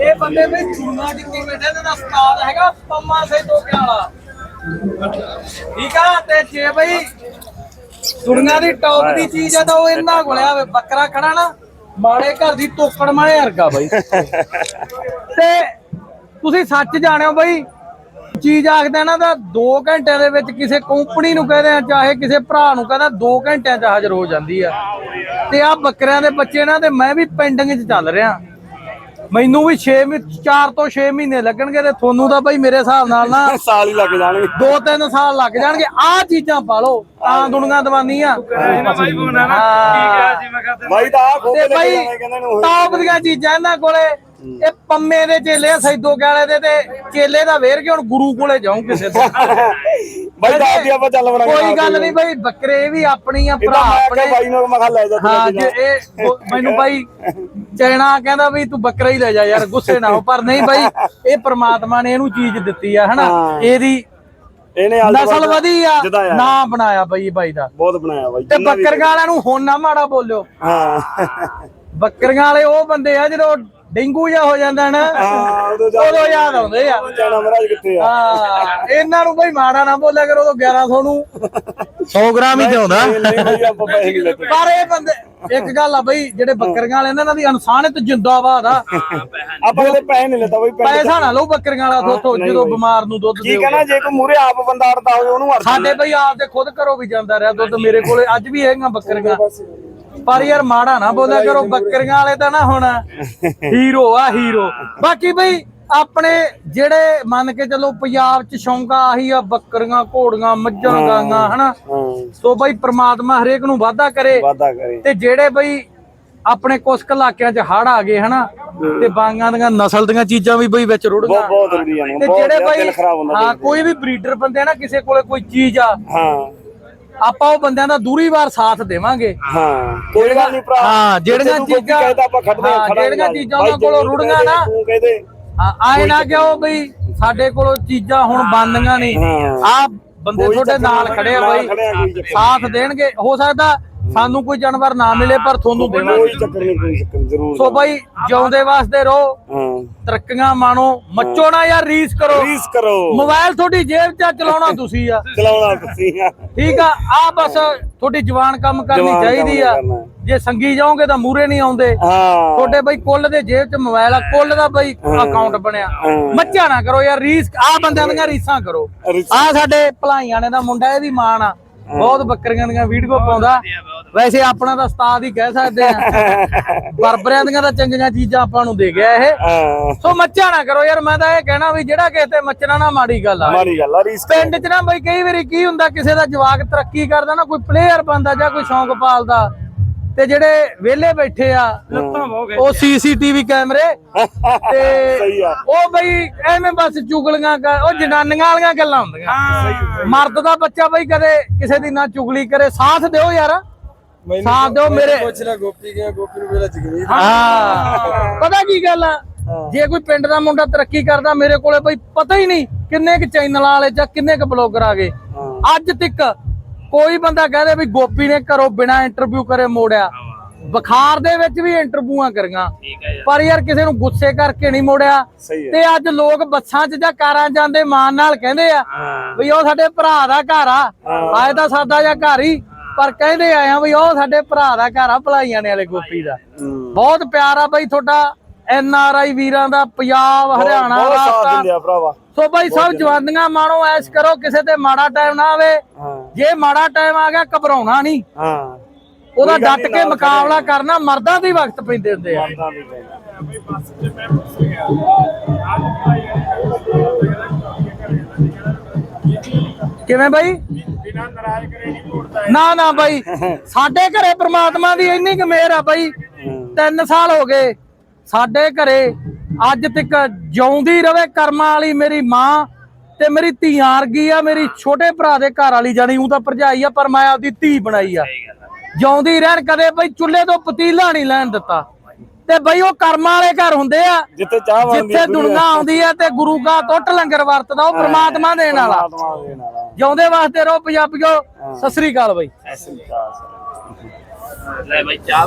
ਇਹ ਬੰਦੇ ਵੀ ਦੁਨੀਆ ਜਿੱਤੀ ਬੈਠੇ ਤੇ ਉਸਤਾਦ ਹੈਗਾ ਪੰਮਾ ਸੇ ਟੋਕੇ ਵਾਲਾ। ਠੀਕ ਆ, ਤੇ ਜੇ ਬਈ ਦੁਨੀਆ ਦੀ ਟੌਪ ਦੀ ਚੀਜ਼ ਆ ਤਾਂ ਉਹ ਇਹਨਾਂ ਕੋਲ ਆ, ਵੇ ਬੱਕਰਾ ਖੜਾ ਨਾ, ਮਾੜੇ ਘਰ ਦੀ ਤੋਕੜ ਮਾੜੇ ਵਰਗਾ ਬਈ। ਤੇ ਤੁਸੀਂ ਸੱਚ ਜਾਣਿਓ ਬਈ, ਚੀਜ਼ ਆਖਦੇ ਨਾ ਤਾਂ 2 ਘੰਟਿਆਂ ਦੇ ਵਿੱਚ ਕਿਸੇ ਕੰਪਨੀ ਨੂੰ ਕਹਦੇ ਆ, ਚਾਹੇ ਕਿਸੇ ਭਰਾ ਨੂੰ ਕਹਿੰਦਾ 2 ਘੰਟਿਆਂ 'ਚ ਹਾਜ਼ਰ ਹੋ ਜਾਂਦੀ ਆ। ਤੇ ਆ ਬੱਕਰਿਆਂ ਦੇ ਬੱਚੇ ਨਾ ਤੇ ਮੈਂ ਵੀ ਪੈਂਡਿੰਗ 'ਚ ਚੱਲ ਰਿਹਾ। ਮੈਨੂੰ ਵੀ 6 ਮਹੀਨੇ 4 ਤੋਂ 6 ਮਹੀਨੇ ਲੱਗਣਗੇ ਤੇ ਤੁਹਾਨੂੰ ਤਾਂ ਬਈ ਮੇਰੇ ਹਿਸਾਬ ਨਾਲ ਨਾ ਸਾਲ ਹੀ ਲੱਗ ਜਾਣਗੇ। 2-3 ਸਾਲ ਲੱਗ ਜਾਣਗੇ। ਆ ਚੀਜ਼ਾਂ ਪਾਲੋ ਤਾਂ ਦੁਨੀਆ ਦਵਾਨੀ ਆ ਬਾਈ ਫੋਨ ਆ ਨਾ ਠੀਕ ਆ ਜੀ ਮੈਂ ਕਹਿੰਦਾ ਬਾਈ ਤਾਂ ਟੌਪ ਦੀਆਂ ਚੀਜ਼ਾਂ ਇਹਨਾਂ ਕੋਲੇ। ਇਹ ਪੰਮੇ ਦੇ ਚੇਲੇ ਆ, ਸੈਦੋ ਕਾਲੇ ਦੇ ਤੇ ਚੇਲੇ ਦਾ ਵੇਰ ਕੇ ਹੁਣ ਗੁਰੂ ਕੋਲੇ ਜਾਉਂ ਕਿਸੇ ਦੇ ਬਾਈ ਦੱਸ ਦੀ ਆਪਾਂ ਚੱਲ ਵੜਾਂਗੇ ਕੋਈ ਗੱਲ ਨਹੀਂ ਬਈ ਬੱਕਰੇ ਵੀ ਆਪਣੀ ਆ ਭਰਾ ਆਪਣੇ। ਬਾਈ ਨੂੰ ਮੈਂ ਕਿਹਾ ਲੈ ਜਾ ਹਾਂ ਜੇ। ਇਹ ਮੈਨੂੰ ਬਾਈ ਚੈਣਾ ਕਹਿੰਦਾ ਵੀ ਤੂੰ ਬੱਕਰਾ ਹੀ ਲੈ ਜਾ ਯਾਰ ਗੁੱਸੇ ਨਾ ਹੋ। ਪਰ ਨਹੀਂ ਬਾਈ ਇਹ ਪ੍ਰਮਾਤਮਾ ਨੇ ਇਹਨੂੰ ਚੀਜ਼ ਦਿੱਤੀ ਆ ਹਨਾ। ਇਹਦੀ ਇਹਨੇ ਨਸਲ ਵਧੀ ਆ ਜਦਾਇਆ। ਨਾ ਬਣਾਇਆ ਬਈ ਬਾਈ ਦਾ। ਬਹੁਤ ਬਣਾਇਆ ਬਾਈ ਤੇ ਬੱਕਰੀਆਂ ਵਾਲਿਆਂ ਨੂੰ ਹੁਣ ਨਾ ਮਾੜਾ ਬੋਲਿਓ। ਹਾਂ। ਬੱਕਰੀਆਂ ਵਾਲੇ ਉਹ ਬੰਦੇ ਆ ਜਦੋਂ ਡੇਂਗੂ ਜਿਹਾ ਹੋ ਜਾਂਦਾ ਨਾ। ਹਾਂ ਉਦੋਂ ਜਾ ਉਦੋਂ ਯਾਦ ਆਉਂਦੇ ਆ। ਜਾਣਾ ਮਹਾਰਾਜ ਕਿੱਥੇ ਆ। ਹਾਂ ਇਹਨਾਂ ਨੂੰ ਬਈ ਮਾੜਾ ਨਾ ਬੋਲਿਆ ਕਰੋ ਉਦੋਂ 1100 ਨੂੰ। 100 ਗ੍ਰਾਮ ਹੀ ਨਹੀਂ ਨਹੀਂ ਆਪਾਂ ਪੈਸੇ ਲੈਤੇ ਪਰ ਇਹ ਬੰਦੇ ਇੱਕ ਗੱਲ ਆ ਬਈ ਜਿਹੜੇ ਬੱਕਰੀਆਂ ਵਾਲੇ ਨੇ ਇਹਨਾਂ ਦੀ ਇਨਸਾਨੀਅਤ ਜਿੰਦਾਬਾਦ ਆ। ਆਪਾਂ ਕਦੇ ਪੈਸੇ ਨਹੀਂ ਲੈਤਾ ਬਾਈ ਪਿੰਡ ਪੈਸਾ ਨਾ ਲਓ ਬੱਕਰੀਆਂ ਵਾਲਾ ਦੁੱਧ ਨਹੀਂ ਜਦੋਂ ਬਈ। ਬਿਮਾਰ ਨੂੰ ਦੁੱਧ ਕੀ ਦਿਓ ਕਹਣਾ ਜੇ ਕੋਈ ਮੂਰੇ ਆਪ ਬੰਦਾ ਅੜਦਾ ਹੋਵੇ ਉਹਨੂੰ ਅੜ ਸਾਡੇ ਬਈ ਆਪ ਦੇ ਖੁਦ ਘਰੋਂ ਵੀ ਜਾਂਦਾ ਰਿਹਾ ਦੁੱਧ ਮੇਰੇ ਕੋਲੇ ਅੱਜ ਵੀ ਹੈਗੀਆਂ ਬੱਕਰੀਆਂ। ਪਰ ਯਾਰ ਮਾੜਾ ਨਾ ਬੋਲਿਆ ਕਰੋ ਬੱਕਰੀਆਂ ਵਾਲੇ ਤਾਂ ਨਾ ਹੁਣ ਹੀਰੋ ਆ ਹੀਰੋ। ਬਾਕੀ ਬਈ ਆਪਣੇ ਜਿਹੜੇ ਮੰਨ ਕੇ ਚੱਲੋ ਪੰਜਾਬ ਚ ਸ਼ੌਂਕਾ ਆਹੀ ਆ ਬੱਕਰੀਆਂ ਘੋੜੀਆਂ ਮੱਝਾਂ ਗਾਂਆਂ ਹਨਾ? ਸੋ ਬਈ ਪ੍ਰਮਾਤਮਾ ਹਰੇਕ ਨੂੰ ਵਾਅਦਾ ਕਰੇ ਵਾਦਾ ਕਰੇ। ਤੇ ਜਿਹੜੇ ਬਈ ਆਪਣੇ ਕੁਝ ਕੁ ਇਲਾਕਿਆਂ 'ਚ ਹੜ ਆ ਗਏ ਹਨਾ? ਤੇ ਬਾਂਗਾਂ ਦੀਆਂ ਨਸਲ ਦੀਆਂ ਚੀਜ਼ਾਂ ਵੀ ਬਈ ਵਿੱਚ ਰੁੜ ਗਈਆਂ ਬਹੁਤ ਹੁੰਦੀਆਂ ਨੇ ਤੇ ਜਿਹੜੇ ਬਈ ਹਾਂ। ਕੋਈ ਵੀ ਬਰੀਡਰ ਬੰਦੇ ਨਾ ਕਿਸੇ ਕੋਲੇ ਕੋਈ ਚੀਜ਼ ਆ ਹਾਂ। ਆਪਾਂ ਉਹ ਬੰਦਿਆਂ ਦਾ ਦੂਰੀ ਵਾਰ ਸਾਥ ਦੇਵਾਂਗੇ। ਹਾਂ ਕੋਈ ਗੱਲ ਨਹੀਂ ਭਰਾ। ਹਾਂ, ਜਿਹੜੀਆਂ ਚੀਜ਼ਾਂ- ਆਪਾਂ ਖੜਦੇ ਜਿਹੜੀਆਂ। ਚੀਜ਼ਾਂ ਉਹਨਾਂ ਕੋਲੋਂ ਰੁੜੀਆਂ ਨਾ। ਤੂੰ ਕਹਦੇ ਆਏ ਨਾ ਕਿਉਂ ਬਈ ਸਾਡੇ ਕੋਲੋਂ ਚੀਜ਼ਾਂ ਹੁਣ ਬੰਦੀਆਂ ਨਹੀਂ। ਆ ਬੰਦੇ ਤੁਹਾਡੇ ਨਾਲ ਖੜੇ ਆ ਬਈ। ਸਾਥ ਦੇਣਗੇ। ਹੋ ਸਕਦਾ ਸਾਨੂੰ ਕੋਈ ਜਾਨਵਰ ਨਾ ਮਿਲੇ ਪਰ ਤੁਹਾਨੂੰ ਕੋਈ ਦੇਵਾਂਗੇ। ਚੱਕਰ ਨਹੀਂ ਕੋਈ ਚੱਕਰ ਨੀ, ਜ਼ਰੂਰ। ਸੋ ਬਈ ਜਿਉਂਦੇ ਵਾਸਤੇ ਰਹੋ ਹਾਂ। ਤਰੱਕੀਆਂ ਮਾਣੋ ਮੱਚੋ ਨਾ ਯਾਰ ਰੀਸ ਕਰੋ। ਰੀਸ ਕਰੋ। ਮੋਬਾਈਲ ਤੁਹਾਡੀ ਜੇਬ 'ਚ ਆ, ਚਲਾਉਣਾ ਤੁਸੀਂ ਆ। ਚਲਾਉਣਾ ਤੁਸੀਂ ਆ। ਠੀਕ ਆ ਆ ਬਸ ਤੁਹਾਡੀ ਜਵਾਨ ਕੰਮ ਕਰਨੀ ਜਵਾਨ ਕੰਮ ਚਾਹੀਦੀ ਆ। ਕਰਨਾ। ਜੇ ਸੰਗੀ ਜਾਓਗੇ ਤਾਂ ਮੂਰੇ ਨਹੀਂ ਆਉਂਦੇ। ਹਾਂ। ਤੁਹਾਡੇ ਬਈ ਕੁੱਲ ਦੇ ਜੇਬ 'ਚ ਮੋਬਾਈਲ ਆ ਕੁੱਲ ਦਾ ਬਈ ਅਕਾਊਂਟ ਬਣਿਆ। ਹਾਂ। ਮੱਚਾ ਨਾ ਕਰੋ ਯਾਰ ਰੀਸ ਆ ਬੰਦਿਆਂ ਦੀਆਂ ਰੀਸਾਂ ਕਰੋ। ਰੀਸ- ਆ ਸਾਡੇ ਭਲਾਈਆਂ ਨੇ ਦਾ ਮੁੰਡਾ ਇਹਦੀ ਮਾਂ ਆ ਬਹੁਤ ਬੱਕਰੀਆਂ ਦੀਆਂ ਵੀਡੀਓ ਪਾਉਂਦਾ। ਵੈਸੇ ਆਪਣਾ ਤਾਂ ਉਸਤਾਦ ਹੀ ਕਹਿ ਸਕਦੇ ਆ। ਬਰਬਰਿਆਂ ਦੀਆਂ ਤਾਂ ਚੰਗੀਆਂ ਚੀਜ਼ਾਂ ਆਪਾਂ ਨੂੰ ਦੇ ਗਿਆ ਇਹ। ਹਾਂ। ਸੋ ਮੱਚਾ ਨਾ ਕਰੋ ਯਾਰ ਮੈਂ ਤਾਂ ਇਹ ਕਹਿਣਾ ਵੀ ਜਿਹੜਾ ਕਿਸੇ ਤੇ ਮੱਚਣਾ ਨਾ ਮਾੜੀ ਗੱਲ ਆ। ਮਾਰੀ ਗੱਲ ਆ ਪਿੰਡ 'ਚ ਨਾ ਬਈ ਕਈ ਵਾਰੀ ਕੀ ਹੁੰਦਾ ਕਿਸੇ ਦਾ ਜਵਾਕ ਤਰੱਕੀ ਕਰਦਾ ਨਾ ਕੋਈ ਪਲੇਅਰ ਬੰਦਾ ਜਾਂ ਕੋਈ ਸ਼ੌਂਕ ਪਾਲਦਾ ਤੇ ਜਿਹੜੇ ਵਿਹਲੇ ਬੈਠੇ ਆ ਉਹ ਸੀਸੀਟੀਵੀ ਕੈਮਰੇ ਤੇ ਸਹੀ ਆ। ਉਹ ਬਈ ਐਵੇਂ ਬਸ ਚੁਗਲੀਆਂ ਕਰ ਉਹ ਜਨਾਨੀਆਂ ਵਾਲੀਆਂ ਗੱਲਾਂ ਹੁੰਦੀਆਂ। ਮਰਦ ਦਾ ਬੱਚਾ ਬਈ ਕਦੇ ਕਿਸੇ ਦੀ ਨਾ ਚੁਗਲੀ ਕਰੇ ਸਾਥ ਦਿਓ ਯਾਰ। ਸਾਥ ਦਿਓ ਮੇਰੇ ਪੁੱਛਣਾ ਗੋਪੀ ਗਿਆ ਗੋਪੀ ਨੂੰ ਵੇਲਾ ਜਗਮੀਤ। ਹਾਂ। ਪਤਾ ਕੀ ਗੱਲ ਆ? ਜੇ ਕੋਈ ਪਿੰਡ ਦਾ ਮੁੰਡਾ ਤਰੱਕੀ ਕਰਦਾ ਮੇਰੇ ਕੋਲੇ ਬਈ ਪਤਾ ਹੀ ਨਹੀਂ ਕਿੰਨੇ ਕੁ ਚੈਨਲਾਂ ਵਾਲੇ ਜਾਂ ਕਿੰਨੇ ਕੁ ਬਲੌਗਰ ਆ ਗਏ। ਅੱਜ ਤੱਕ ਕੋਈ ਬੰਦਾ ਕਹਦੇ ਵੀ ਗੋਪੀ ਨੇ ਘਰੋਂ ਬਿਨਾ ਇੰਟਰਵਿਊ ਕਰੇ ਮੋੜਿਆ। ਬੁਖਾਰ ਦੇ ਵਿੱਚ ਵੀ ਇੰਟਰਵਿਊਆਂ ਕਰੀਆਂ। ਪਰ ਯਾਰ ਕਿਸੇ ਨੂੰ ਗੁੱਸੇ ਕਰਕੇ ਨਹੀਂ ਮੋੜਿਆ। ਤੇ ਅੱਜ ਲੋਕ ਬੱਸਾਂ 'ਚ ਜਾਂ ਕਾਰਾਂ 'ਚ ਜਾਂਦੇ ਮਾਨ ਨਾਲ ਕਹਿੰਦੇ ਆ ਵੀ ਉਹ ਸਾਡੇ ਭਰਾ ਦਾ ਘਰ ਆ। ਆਏ ਤਾਂ ਸਾਦਾ ਜਾਂ ਘਰ ਹੀ। ਪਰ ਕਹਿੰਦੇ ਆਏ ਆ ਵੀ ਉਹ ਸਾਡੇ ਭਰਾ ਦਾ ਘਰ ਆ ਭਲਾਈਆਂ ਨੇ ਵਾਲੇ ਗੋਪੀ ਦਾ। ਬਹੁਤ ਪਿਆਰ ਆ ਬਈ ਤੁਹਾਡਾ ਐਨ ਆਰ ਆਈ ਵੀਰਾਂ ਦਾ ਪੰਜਾਬ ਹਰਿਆਣਾ ਬਹੁਤ ਸਾਥ ਰਾਜਸਥਾਨ ਦਿੰਦੇ ਆ ਭਰਾਵਾ। ਸੋ ਬਾਈ ਸਭ ਜਵਾਨੀਆਂ ਮਾਣੋ ਐਸ਼ ਕਰੋ ਕਿਸੇ ਤੇ ਮਾੜਾ ਟਾਈਮ ਨਾ ਆਵੇ। ਜੇ ਮਾੜਾ ਟਾਈਮ ਆ ਗਿਆ ਘਬਰਾਉਣਾ ਨਹੀਂ। ਹਾਂ। ਉਹਦਾ ਡਟ ਕੇ ਮੁਕਾਬਲਾ ਕਰਨਾ ਮਰਦਾਂ ਦੇ ਵਕਤ ਪੈਂਦੇ ਹੁੰਦੇ ਆ। ਤਾਂ ਨਹੀਂ ਪੈਂਦਾ। ਕਿਵੇਂ ਬਾਈ? ਨਾ ਨਾ ਬਾਈ। ਸਾਡੇ ਘਰੇ ਪ੍ਰਮਾਤਮਾ ਦੀ ਇੰਨੀ ਕੁ ਮਿਹਰ ਆ ਬਾਈ। ਤਿੰਨ ਸਾਲ ਹੋ ਗਏ ਸਾਡੇ ਘਰੇ। ਅੱਜ ਤੱਕ ਜਿਉਂਦੀ ਰਵੇ ਕਰਮਾਂ ਵਾਲੀ ਮੇਰੀ ਮਾਂ ਤੇ ਮੇਰੀ ਧੀਆਂ ਵਰਗੀ ਆ ਮੇਰੀ ਛੋਟੇ ਭਰਾ ਦੇ ਘਰ ਵਾਲੀ ਜਾਣੀ ਉਹ ਤਾਂ ਭਰਜਾਈ ਆ ਪਰ ਮੈਂ ਆਪਦੀ ਧੀ ਬਣਾਈ ਆ। ਜਿਉਂਦੀ ਰਹਿਣ ਕਦੇ ਬਈ ਚੁੱਲ੍ਹੇ ਤੋਂ ਪਤੀਲਾ ਨਹੀਂ ਲੈਣ ਦਿੱਤਾ। ਤੇ ਬਈ ਉਹ ਕਰਮਾਂ ਵਾਲੇ ਘਰ ਹੁੰਦੇ ਆ। ਜਿੱਥੇ ਚਾਹ ਬਣਦੀ ਜਿੱਥੇ ਦੁਨੀਆ ਆਉਂਦੀ ਆ ਤੇ ਗੁਰੂ ਦਾ ਟੁੱਟ ਲੰਗਰ ਵਰਤਦਾ ਉਹ ਪ੍ਰਮਾਤਮਾ ਦੇਣ ਵਾਲਾ ਜਿਉਂਦੇ ਵਾਸਤੇ ਰਹੋ ਪੰਜਾਬੀਓ ਸਤਿ ਸ੍ਰੀ ਅਕਾਲ ਬਾਈ। ਐਸੀ ਕਾਸ ਲੈ ਬਾਈ ਚਾਹ